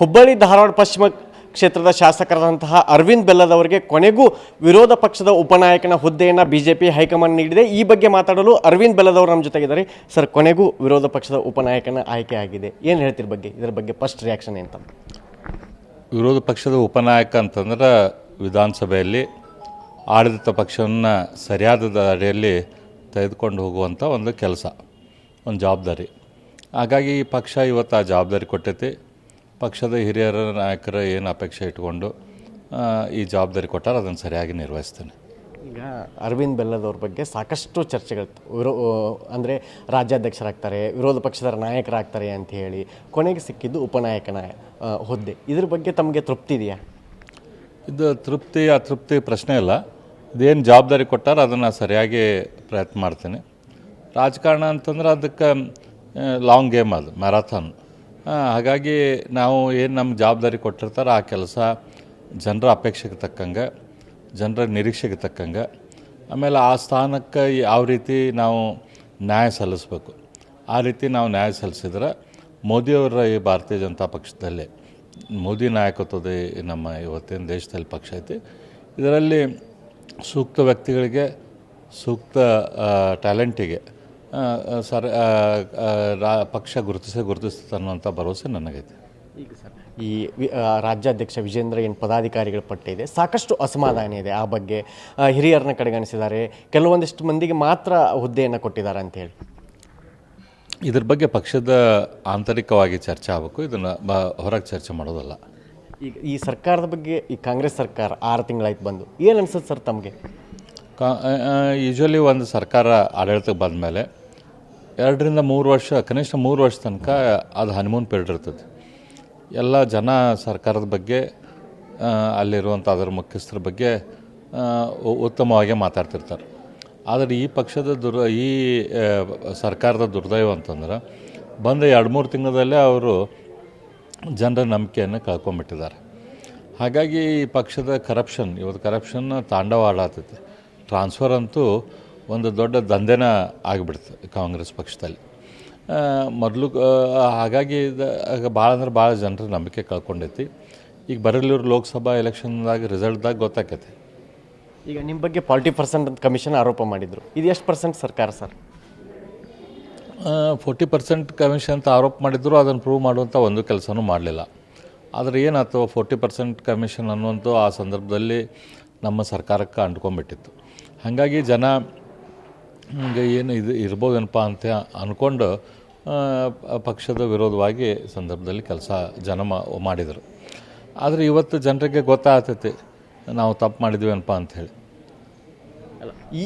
ಹುಬ್ಬಳ್ಳಿ ಧಾರವಾಡ ಪಶ್ಚಿಮ ಕ್ಷೇತ್ರದ ಶಾಸಕರಾದಂತಹ ಅರವಿಂದ್ ಬೆಲ್ಲದವರಿಗೆ ಕೊನೆಗೂ ವಿರೋಧ ಪಕ್ಷದ ಉಪನಾಯಕನ ಹುದ್ದೆಯನ್ನು ಬಿಜೆಪಿ ಹೈಕಮಾಂಡ್ ನೀಡಿದೆ. ಈ ಬಗ್ಗೆ ಮಾತಾಡಲು ಅರವಿಂದ್ ಬೆಲ್ಲದವರು ನಮ್ಮ ಜೊತೆಗಿದ್ದಾರೆ. ಸರ್, ಕೊನೆಗೂ ವಿರೋಧ ಪಕ್ಷದ ಉಪನಾಯಕನ ಆಯ್ಕೆ ಆಗಿದೆ. ಏನು ಹೇಳ್ತಿರ ಬಗ್ಗೆ? ಇದರ ಬಗ್ಗೆ ಫಸ್ಟ್ ರಿಯಾಕ್ಷನ್ ಅಂತ ವಿರೋಧ ಪಕ್ಷದ ಉಪನಾಯಕ ಅಂತಂದ್ರೆ ವಿಧಾನಸಭೆಯಲ್ಲಿ ಆಡಳಿತ ಪಕ್ಷವನ್ನು ಸರಿಯಾದ ದಾರಿಯಲ್ಲಿ ತೆಗೆದುಕೊಂಡು ಹೋಗುವಂಥ ಒಂದು ಕೆಲಸ, ಒಂದು ಜವಾಬ್ದಾರಿ. ಹಾಗಾಗಿ ಈ ಪಕ್ಷ ಇವತ್ತು ಆ ಜವಾಬ್ದಾರಿ ಕೊಟ್ಟೈತಿ. ಪಕ್ಷದ ಹಿರಿಯರ ನಾಯಕರ ಏನು ಅಪೇಕ್ಷೆ ಇಟ್ಕೊಂಡು ಈ ಜವಾಬ್ದಾರಿ ಕೊಟ್ಟಾರೆ ಅದನ್ನು ಸರಿಯಾಗಿ ನಿರ್ವಹಿಸ್ತೇನೆ. ಈಗ ಅರವಿಂದ್ ಬೆಲ್ಲದವ್ರ ಬಗ್ಗೆ ಸಾಕಷ್ಟು ಚರ್ಚೆಗಳು ವಿರೋ ಅಂದರೆ ರಾಜ್ಯಾಧ್ಯಕ್ಷರಾಗ್ತಾರೆ ವಿರೋಧ ಪಕ್ಷದ ನಾಯಕರಾಗ್ತಾರೆ ಅಂತ ಹೇಳಿ ಕೊನೆಗೆ ಸಿಕ್ಕಿದ್ದು ಉಪನಾಯಕನ ಹುದ್ದೆ. ಇದ್ರ ಬಗ್ಗೆ ತಮಗೆ ತೃಪ್ತಿ ಇದೆಯಾ? ಇದು ತೃಪ್ತಿ ಅತೃಪ್ತಿ ಪ್ರಶ್ನೆ ಇಲ್ಲ ಇದೇನು ಜವಾಬ್ದಾರಿ ಕೊಟ್ಟಾರ ಅದನ್ನು ಸರಿಯಾಗಿ ಪ್ರಯತ್ನ ಮಾಡ್ತೇನೆ. ರಾಜಕಾರಣ ಅಂತಂದ್ರೆ ಅದಕ್ಕೆ ಲಾಂಗ್ ಗೇಮ್ ಅದು ಮ್ಯಾರಥಾನ್ ಹಾಗಾಗಿ ನಾವು ಏನು ನಮ್ಮ ಜವಾಬ್ದಾರಿ ಕೊಟ್ಟಿರ್ತಾರೋ ಆ ಕೆಲಸ ಜನರ ಅಪೇಕ್ಷೆಗೆ ತಕ್ಕಂಗೆ, ಜನರ ನಿರೀಕ್ಷೆಗೆ ತಕ್ಕಂಗೆ. ಆಮೇಲೆ ಆ ಸ್ಥಾನಕ್ಕೆ ಯಾವ ರೀತಿ ನಾವು ನ್ಯಾಯ ಸಲ್ಲಿಸಬೇಕು. ಆ ರೀತಿ ನಾವು ನ್ಯಾಯ ಸಲ್ಲಿಸಿದ್ರೆ ಮೋದಿಯವರ ಈ ಭಾರತೀಯ ಜನತಾ ಪಕ್ಷದಲ್ಲಿ ಮೋದಿ ನಾಯಕತ್ವದ ನಮ್ಮ ಇವತ್ತಿನ ದೇಶದಲ್ಲಿ ಪಕ್ಷ ಐತಿ. ಇದರಲ್ಲಿ ಸೂಕ್ತ ವ್ಯಕ್ತಿಗಳಿಗೆ ಸೂಕ್ತ ಟ್ಯಾಲೆಂಟಿಗೆ ಸರ್ ಪಕ್ಷ ಗುರುತಿಸೇ ಗುರುತಿಸ್ತದೆ ಅನ್ನುವಂಥ ಭರವಸೆ ನನಗೈತೆ. ಈಗ ಸರ್ ಈ ರಾಜ್ಯಾಧ್ಯಕ್ಷ ವಿಜೇಂದ್ರ ಏನು ಪದಾಧಿಕಾರಿಗಳ ಪಟ್ಟಿ ಇದೆ. ಸಾಕಷ್ಟು ಅಸಮಾಧಾನ ಇದೆ ಆ ಬಗ್ಗೆ. ಹಿರಿಯರನ್ನ ಕಡೆಗಣಿಸಿದ್ದಾರೆ. ಕೆಲವೊಂದಿಷ್ಟು ಮಂದಿಗೆ ಮಾತ್ರ ಹುದ್ದೆಯನ್ನು ಕೊಟ್ಟಿದ್ದಾರೆ ಅಂತ ಹೇಳಿ. ಇದ್ರ ಬಗ್ಗೆ ಪಕ್ಷದ ಆಂತರಿಕವಾಗಿ ಚರ್ಚೆ ಆಗಬೇಕು. ಇದನ್ನು ಬ ಹೊರಗೆ ಚರ್ಚೆ ಮಾಡೋದಲ್ಲ. ಈಗ ಈ ಸರ್ಕಾರದ ಬಗ್ಗೆ ಈ ಕಾಂಗ್ರೆಸ್ ಸರ್ಕಾರ ಆರು ತಿಂಗಳಾಯ್ತು ಬಂದು. ಏನು ಅನ್ಸುತ್ತೆ ಸರ್ ತಮಗೆ? ಕಾ ಯೂಶ್ವಲಿ ಒಂದು ಸರ್ಕಾರ ಆಡಳಿತಕ್ಕೆ ಬಂದ ಮೇಲೆ ಎರಡರಿಂದ ಮೂರು ವರ್ಷ, ಕನಿಷ್ಠ ಮೂರು ವರ್ಷ ತನಕ ಅದು ಹನಿಮೂನ್ ಪೀರಿಯಡ್ ಇರ್ತದೆ. ಎಲ್ಲ ಜನ ಸರ್ಕಾರದ ಬಗ್ಗೆ ಅಲ್ಲಿರುವಂಥ ಅದರ ಮುಖ್ಯಸ್ಥರ ಬಗ್ಗೆ ಉತ್ತಮವಾಗಿ ಮಾತಾಡ್ತಿರ್ತಾರೆ. ಆದರೆ ಈ ಪಕ್ಷದ ದುರ್, ಈ ಸರ್ಕಾರದ ದುರ್ದೈವ ಅಂತಂದ್ರೆ, ಬಂದ ಎರಡು ಮೂರು ತಿಂಗಳಲ್ಲೇ ಅವರು ಜನರ ನಂಬಿಕೆಯನ್ನು ಕಳ್ಕೊಂಬಿಟ್ಟಿದ್ದಾರೆ. ಹಾಗಾಗಿ ಈ ಪಕ್ಷದ ಕರಪ್ಷನ್ ಇವತ್ತು ಕರಪ್ಷನ್ ತಾಂಡವ ಆಡಾತೈತಿ ಟ್ರಾನ್ಸ್ಫರ್ ಅಂತೂ ಒಂದು ದೊಡ್ಡ ದಂಧೆನ ಆಗಿಬಿಡ್ತು ಕಾಂಗ್ರೆಸ್ ಪಕ್ಷದಲ್ಲಿ. ಮೊದಲು ಹಾಗಾಗಿ ಭಾಳ ಅಂದ್ರೆ ಭಾಳ ಜನರ ನಂಬಿಕೆ ಕಳ್ಕೊಂಡೈತಿ. ಈಗ ಬರಲಿರೋ ಲೋಕಸಭಾ ಎಲೆಕ್ಷನ್ದಾಗ ರಿಸಲ್ಟ್ದಾಗ ಗೊತ್ತಾಕೈತಿ. ಈಗ ನಿಮ್ಮ ಬಗ್ಗೆ ಫಾರ್ಟಿ ಪರ್ಸೆಂಟ್ ಅಂತ ಕಮಿಷನ್ ಆರೋಪ ಮಾಡಿದರು. ಇದು ಎಷ್ಟು ಪರ್ಸೆಂಟ್ ಸರ್ಕಾರ ಸರ್? ಫೋರ್ಟಿ ಪರ್ಸೆಂಟ್ ಕಮಿಷನ್ ಅಂತ ಆರೋಪ ಮಾಡಿದ್ರು ಅದನ್ನು ಪ್ರೂವ್ ಮಾಡುವಂಥ ಒಂದು ಕೆಲಸನೂ ಮಾಡಲಿಲ್ಲ. ಆದರೆ ಏನಾಯ್ತು ಫೋರ್ಟಿ ಪರ್ಸೆಂಟ್ ಕಮಿಷನ್ ಅನ್ನುವಂಥ ಆ ಸಂದರ್ಭದಲ್ಲಿ ನಮ್ಮ ಸರ್ಕಾರಕ್ಕೆ ಅಂಟ್ಕೊಂಡ್ಬಿಟ್ಟಿತ್ತು. ಹಾಗಾಗಿ ಜನ ಹಿಂಗೆ ಏನು ಇದು ಇರ್ಬೋದೇನಪ್ಪ ಅಂತ ಅಂದ್ಕೊಂಡು ಪಕ್ಷದ ವಿರೋಧವಾಗಿ ಸಂದರ್ಭದಲ್ಲಿ ಕೆಲಸ ಜನ ಮಾಡಿದರು. ಆದರೆ ಇವತ್ತು ಜನರಿಗೆ ಗೊತ್ತಾಗ್ತೈತಿ, ನಾವು ತಪ್ಪು ಮಾಡಿದ್ವಿ ಏನಪ್ಪ ಅಂಥೇಳಿ ಈ